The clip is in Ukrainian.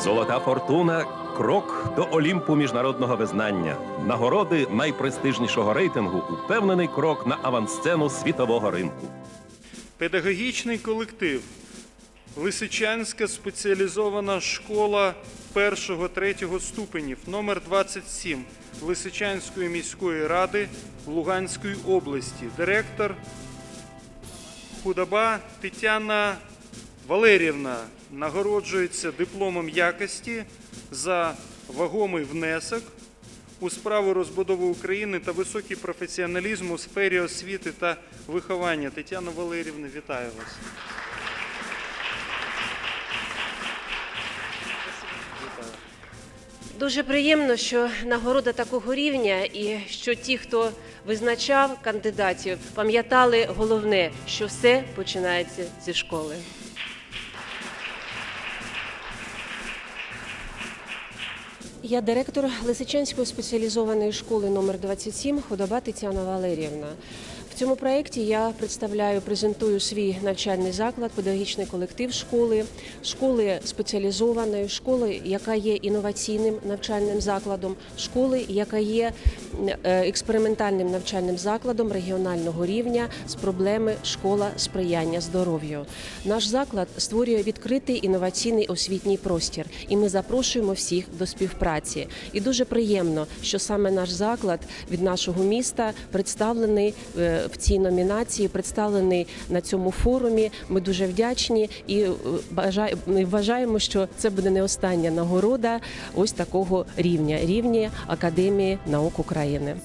Золота фортуна крок до Олімпу міжнародного визнання. Нагороди найпрестижнішого рейтингу упевнений крок на авансцену світового ринку. Педагогічний колектив. Лисичанська спеціалізована школа першого-третього ступенів номер 27 Лисичанської міської ради Луганської області. Директор Худоба Тетяна Валерівна нагороджується дипломом якості за вагомий внесок у справу розбудови України та високий професіоналізм у сфері освіти та виховання. Тетяна Валерівна, вітаю вас. Дуже приємно, що нагорода такого рівня, і що ті, хто визначав кандидатів, пам'ятали головне, що все починається зі школи. Я директор Лисичанської спеціалізованої школи номер 27 Худоба Тетяна Валеріївна. Цьому проєкті я представляю, презентую свій навчальний заклад, педагогічний колектив школи, школи спеціалізованої, школи, яка є інноваційним навчальним закладом, школи, яка є е, експериментальним навчальним закладом регіонального рівня з проблеми школа сприяння здоров'ю. Наш заклад створює відкритий інноваційний освітній простір, і ми запрошуємо всіх до співпраці. І дуже приємно, що саме наш заклад від нашого міста представлений е, в цій номінації, представлений на цьому форумі. Ми дуже вдячні і е, вважаємо, що це буде не остання нагорода ось такого рівня рівня Академії наук України.